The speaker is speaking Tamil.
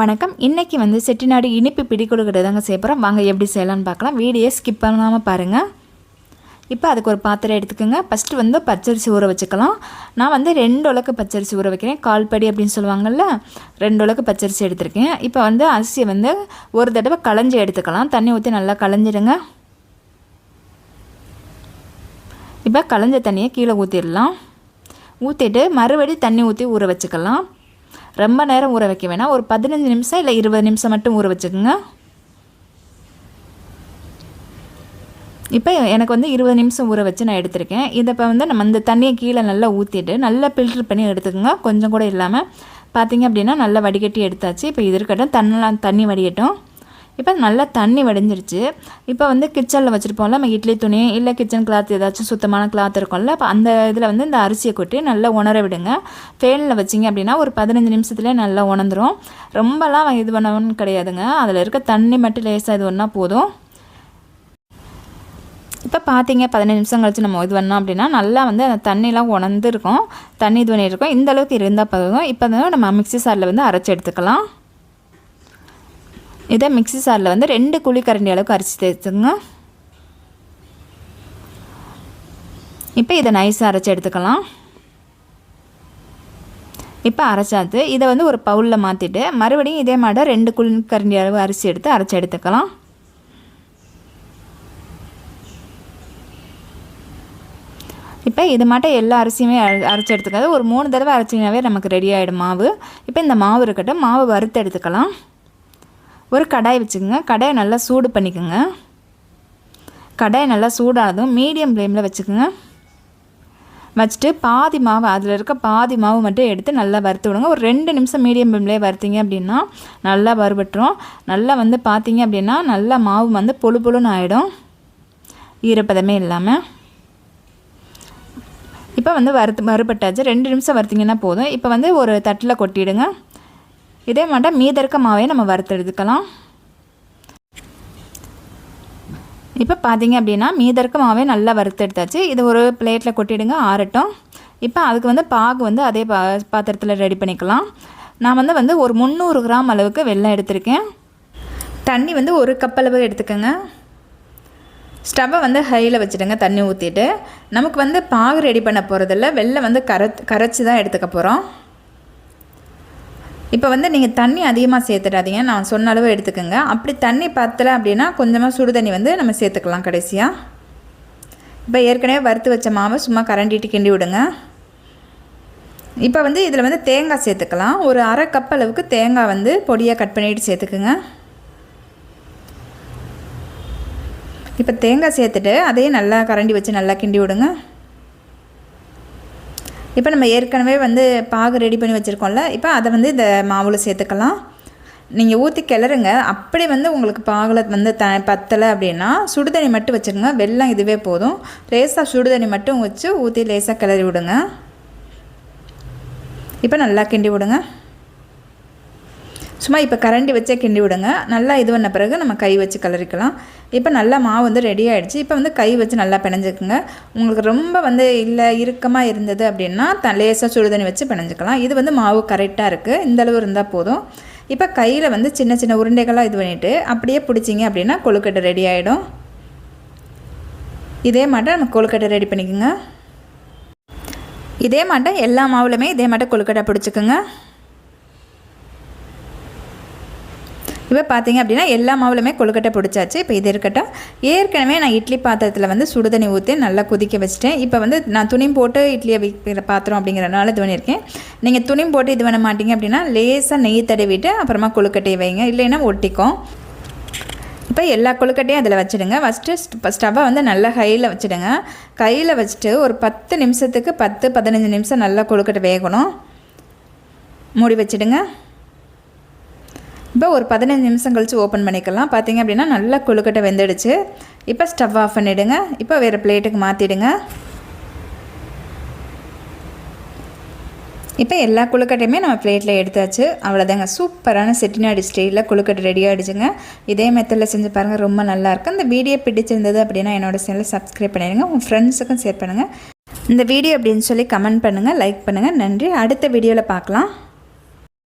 வணக்கம். இன்றைக்கி வந்து செட்டிநாடு இனிப்பு பிடி கொடுக்குறது தாங்க செய்ய போகிறோம் வாங்க எப்படி செய்யலாம்னு பார்க்கலாம். வீடியோ ஸ்கிப் பண்ணாமல் பாருங்கள் இப்போ அதுக்கு ஒரு பாத்திரம் எடுத்துக்கோங்க. ஃபஸ்ட்டு வந்து பச்சரிசி ஊற வச்சுக்கலாம். நான் வந்து ரெண்டு உலக்கு பச்சரிசி ஊற வைக்கிறேன். கால்படி அப்படின்னு சொல்லுவாங்கள்ல ரெண்டு உலக்கு பச்சரிசி எடுத்திருக்கேன். இப்போ வந்து அரிசியை வந்து ஒரு தடவை களைஞ்சி எடுத்துக்கலாம். தண்ணி ஊற்றி நல்லா களைஞ்சிடுங்க. இப்போ களைஞ்ச தண்ணியை கீழே ஊற்றிடலாம் ஊற்றிட்டு மறுபடி தண்ணி ஊற்றி ஊற வச்சுக்கலாம். ரொம்ப நேரம் ஊற வைக்க வேணாம். ஒரு பதினஞ்சு நிமிஷம் இல்லை இருபது நிமிஷம் மட்டும் ஊற வச்சுக்கோங்க. இப்போ எனக்கு வந்து இருபது நிமிஷம் ஊற வச்சு நான் எடுத்திருக்கேன். இதை இப்போ வந்து நம்ம இந்த தண்ணியை கீழே நல்லா ஊற்றிட்டு நல்லா ஃபில்ட்ரு பண்ணி எடுத்துக்கோங்க. கொஞ்சம் கூட இல்லாமல் பார்த்தீங்க அப்படின்னா நல்லா வடிகட்டி எடுத்தாச்சு. இப்போ இது இருக்கட்டும் தண்ணெலாம் தண்ணி வடிகட்டும். இப்போ நல்லா தண்ணி வடிஞ்சிருச்சு. இப்போ வந்து கிச்சனில் வச்சுருப்போம்ல நம்ம இட்லி துணி இல்லை கிச்சன் கிளாத் ஏதாச்சும் சுத்தமான கிளாத் இருக்கும்ல அப்போ அந்த இதில் வந்து இந்த அரிசியை கொட்டி நல்லா உணர விடுங்க. ஃபேனில் வச்சிங்க அப்படின்னா ஒரு பதினஞ்சு நிமிஷத்துலேயே நல்லா உணர்ந்துடும் ரொம்பலாம் இது பண்ணணும்னு கிடையாதுங்க. அதில் இருக்க தண்ணி மட்டும் லேசாக இது ஒன்றா போதும். இப்போ பார்த்தீங்க பதினஞ்சு நிமிஷம் கழிச்சு நம்ம இது பண்ணோம் அப்படின்னா நல்லா வந்து அந்த தண்ணிலாம் உணர்ந்துருக்கும். தண்ணி இது பண்ணியிருக்கோம் இந்த அளவுக்கு இருந்தால் போதும். இப்போ வந்து நம்ம மிக்சி சாரில் வந்து அரைச்சி எடுத்துக்கலாம். இதை மிக்சி சாரில் வந்து ரெண்டு குழிக்கரண்டி அளவுக்கு அரிசி தேர்த்துங்க இப்போ இதை நைஸாக அரைச்சி எடுத்துக்கலாம். இப்போ அரைச்சாத்து இதை வந்து ஒரு பவுலில் மாற்றிட்டு மறுபடியும் இதே மாதிரி ரெண்டு குழிக்கரண்டி அளவு அரிசி எடுத்து அரைச்சி எடுத்துக்கலாம். இப்போ இது மாட்டம் எல்லா அரிசியுமே அரைச்சி எடுத்துக்காது ஒரு மூணு தடவை அரைச்சிங்கனாவே நமக்கு ரெடி ஆகிடும் மாவு. இப்போ இந்த மாவு இருக்கட்டும் மாவு வறுத்து எடுத்துக்கலாம். ஒரு கடாய் வச்சுக்கோங்க. கடாயை நல்லா சூடு பண்ணிக்கோங்க. கடாய் நல்லா சூடானதும் மீடியம் ஃப்ளேமில் வச்சுக்கோங்க. வச்சுட்டு பாதி மாவு அதில் இருக்க பாதி மாவு மட்டும் எடுத்து நல்லா வறுத்து விடுங்க. ஒரு ரெண்டு நிமிஷம் மீடியம் ஃப்ளேம்லேயே வறுத்திங்க அப்படின்னா நல்லா வறுபட்டுரும். நல்லா வந்து பார்த்தீங்க அப்படின்னா நல்லா மாவு வந்து பொழு பொழுன்னு ஆகிடும் ஈரப்பதமே இல்லாமல் இப்போ வந்து வறுத்து வறுபட்டாச்சு. ரெண்டு நிமிஷம் வறுத்திங்கன்னா போதும். இப்போ வந்து ஒரு தட்டில் கொட்டிடுங்க. இதே மாட்டோம் மீத இருக்க மாவையை நம்ம வறுத்து எடுத்துக்கலாம். இப்போ பார்த்தீங்க அப்படின்னா மீதற்க மாவே நல்லா வறுத்து எடுத்தாச்சு. இது ஒரு பிளேட்டில் கொட்டிடுங்க ஆறட்டும். இப்போ அதுக்கு வந்து பாகு வந்து அதே பா பாத்திரத்தில் ரெடி பண்ணிக்கலாம். நான் வந்து வந்து ஒரு முந்நூறு கிராம் அளவுக்கு வெள்ளம் எடுத்திருக்கேன். தண்ணி வந்து ஒரு கப் அளவு எடுத்துக்கோங்க. ஸ்டவ்வை வந்து ஹையில் வச்சுடுங்க தண்ணி ஊற்றிட்டு நமக்கு வந்து பாகு ரெடி பண்ண போகிறதில்ல வெள்ளை வந்து கர கரைச்சி தான் எடுத்துக்க போகிறோம் இப்போ வந்து நீங்கள் தண்ணி அதிகமாக சேர்த்துடாதீங்க. நான் சொன்ன அளவு எடுத்துக்கோங்க. அப்படி தண்ணி பத்தலை அப்படின்னா கொஞ்சமாக சுடு தண்ணி வந்து நம்ம சேர்த்துக்கலாம் கடைசியாக இப்போ ஏற்கனவே வறுத்து வச்ச மாவை சும்மா கரண்டிட்டு கிண்டி விடுங்க. இப்போ வந்து இதில் வந்து தேங்காய் சேர்த்துக்கலாம். ஒரு அரை கப் அளவுக்கு தேங்காய் வந்து பொடியாக கட் பண்ணிவிட்டு சேர்த்துக்குங்க. இப்போ தேங்காய் சேர்த்துட்டு அதையும் நல்லா கரண்டி வச்சு நல்லா கிண்டி விடுங்க. இப்போ நம்ம ஏற்கனவே வந்து பாகு ரெடி பண்ணி வச்சுருக்கோம்ல இப்போ அதை வந்து இந்த மாவில் சேர்த்துக்கலாம். நீங்கள் ஊற்றி கிளறுங்க. அப்படி வந்து உங்களுக்கு பாகில் வந்து த பத்தலை அப்படின்னா சுடுதண்ணி மட்டும் வச்சுருங்க. வெள்ளம் இதுவே போதும். லேசாக சுடுதண்ணி மட்டும் வச்சு ஊற்றி லேசாக கிளறி விடுங்க. இப்போ நல்லா கிண்டி விடுங்க. சும்மா இப்போ கரண்டி வச்சே கிண்டி விடுங்க. நல்லா இது பண்ண பிறகு நம்ம கை வச்சு கலரிக்கலாம். இப்போ நல்லா மாவு வந்து ரெடி ஆகிடுச்சு இப்போ வந்து கை வச்சு நல்லா பிணைஞ்சிக்குங்க. உங்களுக்கு ரொம்ப வந்து இல்லை இறுக்கமாக இருந்தது அப்படின்னா த லேசாக சுடுதண்ணி வச்சு பிணைஞ்சிக்கலாம். இது வந்து மாவு கரெக்டாக இருக்குது இந்தளவு இருந்தால் போதும். இப்போ கையில் வந்து சின்ன சின்ன உருண்டைகளாக இது பண்ணிவிட்டு அப்படியே பிடிச்சிங்க அப்படின்னா கொழுக்கட்டை ரெடி ஆகிடும் இதே மாட்டம் நம்ம கொழுக்கட்டை ரெடி பண்ணிக்கோங்க. இதே மாட்டம் எல்லா மாவுலையுமே இதே மாட்டம் கொழுக்கட்டை பிடிச்சிக்கோங்க. இப்போ பார்த்தீங்க அப்படின்னா எல்லா மாவுலுமே கொழுக்கட்டை பிடிச்சாச்சு. இப்போ இது இருக்கட்டும். ஏற்கனவே நான் இட்லி பாத்திரத்தில் வந்து சுடுதண்ணி ஊற்றி நல்லா கொதிக்க வச்சுட்டேன். இப்போ வந்து நான் துணி போட்டு இட்லியை வைக்கிற பாத்திரம் அப்படிங்கிறனால இது பண்ணியிருக்கேன். நீங்கள் துணி போட்டு இது பண்ண மாட்டீங்க அப்படின்னா லேசாக நெய் தடவிட்டு அப்புறமா கொழுக்கட்டையை வைங்க. இல்லைன்னா ஒட்டிக்கும். இப்போ எல்லா கொழுக்கட்டையும் அதில் வச்சுடுங்க. ஃபஸ்ட்டு ஸ்டவ்வை வந்து நல்லா ஹையில் வச்சுடுங்க. கையில் வச்சுட்டு ஒரு பத்து நிமிஷத்துக்கு பத்து பதினஞ்சு நிமிஷம் நல்லா கொழுக்கட்டை வேகணும். மூடி வச்சுடுங்க. இப்போ ஒரு பதினஞ்சு நிமிஷம் கழித்து ஓப்பன் பண்ணிக்கலாம். பார்த்தீங்க அப்படின்னா நல்லா கொழுக்கட்டை வெந்துடுச்சு. இப்போ ஸ்டவ் ஆஃப் பண்ணிவிடுங்க இப்போ வேறு பிளேட்டுக்கு மாற்றிடுங்க இப்போ எல்லா குழுக்கட்டையுமே நம்ம பிளேட்டில் எடுத்தாச்சு. அவ்வளோதாங்க சூப்பரான செட்டிநாடு ஸ்டைலில் குழுக்கட்டை ரெடி ஆகிடுச்சுங்க இதே மெத்தடில் செஞ்சு பாருங்கள் ரொம்ப நல்லாயிருக்கும் இந்த வீடியோ பிடிச்சிருந்தது அப்படின்னா என்னோடய சேனலை சப்ஸ்கிரைப் பண்ணிடுங்க. உங்கள் ஃப்ரெண்ட்ஸுக்கும் ஷேர் பண்ணுங்கள் இந்த வீடியோ அப்படின்னு சொல்லி கமெண்ட் பண்ணுங்கள் லைக் பண்ணுங்கள் நன்றி. அடுத்த வீடியோவில் பார்க்கலாம்.